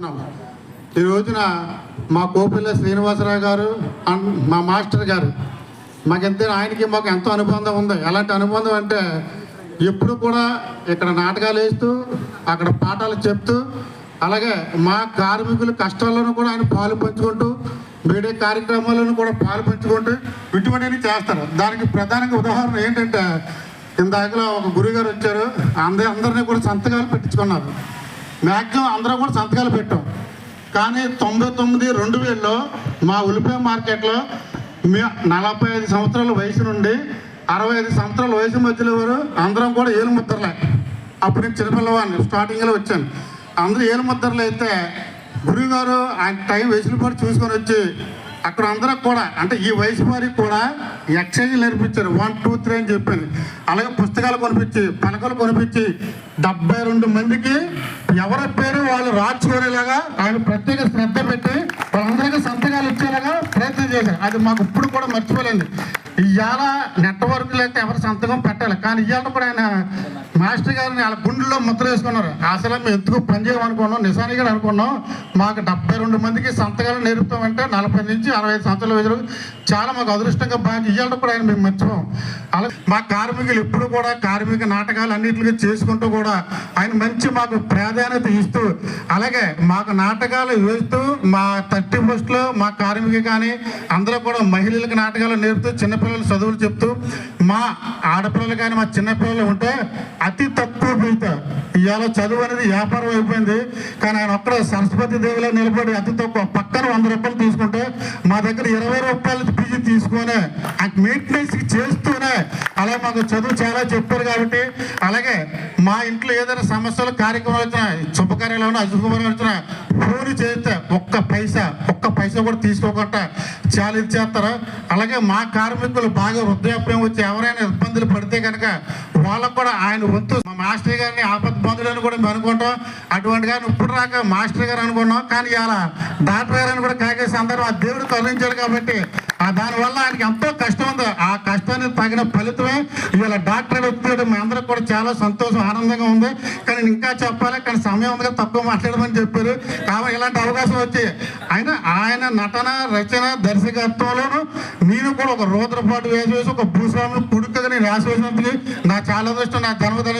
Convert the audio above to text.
ఈ రోజున మా కోపిల్ల శ్రీనివాసరావు గారు మా మాస్టర్ గారు మాకెంత ఆయనకి మాకు ఎంతో అనుబంధం ఉంది. ఎలాంటి అనుబంధం అంటే ఎప్పుడు కూడా ఇక్కడ నాటకాలు వేస్తూ అక్కడ పాఠాలు చెప్తూ అలాగే మా కార్మికుల కష్టాలను కూడా ఆయన పాలు పంచుకుంటూ మీడియా కార్యక్రమాలను కూడా పాలు పంచుకుంటూ ఇటువంటివి చేస్తారు. దానికి ప్రధానంగా ఉదాహరణ ఏంటంటే ఇందాకలో ఒక గురుగారు వచ్చారు అందరి అందరినీ కూడా సంతకాలు పెట్టించుకున్నారు. మ్యాక్సిమం అందరం కూడా సంతకాలు పెట్టాం. కానీ తొంభై తొమ్మిది రెండు వేలలో మా ఉల్లిపాయ మార్కెట్లో మీ నలభై ఐదు సంవత్సరాల వయసు నుండి అరవై ఐదు సంవత్సరాల వయసు మధ్యలో వారు అందరం కూడా ఏలు ముద్రలే అప్పుడు నేను చిన్నపిల్లవాడిని స్టార్టింగ్లో వచ్చాను. అందరూ ఏలు ముద్రలు అయితే గురుగారు ఆయన టైం వెసులుబాటు చూసుకొని వచ్చి అక్కడ అందరం కూడా అంటే ఈ వయసు వారికి కూడా ఎక్సైజ్ నేర్పించారు. వన్ టూ త్రీ అని చెప్పాను అలాగే పుస్తకాలు కొనిపించి పలకలు కొనిపించి డెబ్బై రెండు మందికి ఎవరి పేరు వాళ్ళు రాచుకునేలాగా ఆయన ప్రత్యేక శ్రద్ధ పెట్టి వాళ్ళందరికీ సంతకాలు ఇచ్చేలాగా ప్రయత్నం చేశారు. అది మాకు ఇప్పుడు కూడా మర్చిపోలేదు ఇవాళ నెట్వర్క్ లేక ఎవరి సంతకం పెట్టాలి. కానీ ఇవాళ కూడా ఆయన మాస్టర్ గారిని వాళ్ళ గుండెల్లో ముద్ర వేసుకున్నారు. అసలు మేము ఎందుకు పనిచేయమనుకున్నాం నిజానికి అనుకున్నాం. మాకు డెబ్బై రెండు మందికి సంతకాలు నేర్పుతామంటే నలభై నుంచి అరవై ఐదు సంవత్సరాల వయసులో చాలా మాకు అదృష్టంగా బాగా ఇవాళ కూడా ఆయన మేము మర్చిపోం అలా మా కార్మికులు ఎప్పుడు కూడా కార్మిక నాటకాలు అన్నింటికి చేసుకుంటూ కూడా ఆయన మంచి మాకు ప్రాధాన్యత ఇస్తూ అలాగే మాకు నాటకాలు వేస్తూ మా థర్టీ ఫస్ట్లో మా కార్మిక కానీ అందరూ కూడా మహిళలకు నాటకాలు నేర్పుతూ చిన్నపిల్లలు చదువులు చెప్తూ మా ఆడపిల్లలు కానీ మా చిన్నపిల్లలు ఉంటే అతి తక్కువ పీత ఇవాళ చదువు అనేది వ్యాపారం అయిపోయింది. కానీ ఆయన ఒక్కడ సరస్వతి దేవిలో నిలబడి అతి తక్కువ పక్కన వంద రూపాయలు తీసుకుంటే మా దగ్గర ఇరవై రూపాయలు ఫీజు తీసుకొని ఆ మెయింటెనెన్స్ చేస్తూనే అలా మాకు చదువు చాలా చెప్పారు కాబట్టి అలాగే మా ఇంట్లో ఏదైనా సమస్యలు కార్యక్రమాలు వచ్చినా శుభకార్యాలు ఉన్నా అశుభకార్యాలు వచ్చినా ఫోన్ చేస్తే ఒక్క పైసా ఒక్క పైసా కూడా తీసుకోకుండా చాలా ఇది అలాగే మా కార్మికులు బాగా వృద్ధాప్యం వచ్చి ఎవరైనా ఇబ్బందులు పడితే కనుక వాళ్ళకు కూడా ఆయన వంతు మా మాస్టర్ గారిని ఆపద బంధువులని కూడా మేము అనుకుంటాం. అటువంటి గారిని ఇప్పుడు రాక మాస్టర్ గారు అనుకున్నాం. కానీ ఇలా డాక్టర్ గారు అని కూడా కాగేసి అందరూ ఆ దేవుడు కరుణించాడు కాబట్టి దానివల్ల ఆయనకి ఎంతో కష్టం ఉంది. ఆ తగిన ఫలితమే. ఇవాళ డాక్టర్ వ్యక్తి మీ అందరికి కూడా చాలా సంతోషం ఆనందంగా ఉంది. కానీ ఇంకా చెప్పాలి కానీ సమయం ఉందిగా తక్కువ మాట్లాడమని చెప్పారు. కాబట్టి ఇలాంటి అవకాశం వచ్చి ఆయన ఆయన నటన రచన దర్శకత్వంలోనూ నేను కూడా ఒక రోద్రపాటు వేసి వేసి ఒక భూస్వామి కొడుకుగా నేను వేసి వేసినప్పుడు నా చాలా దృష్టం నా జన్మదిన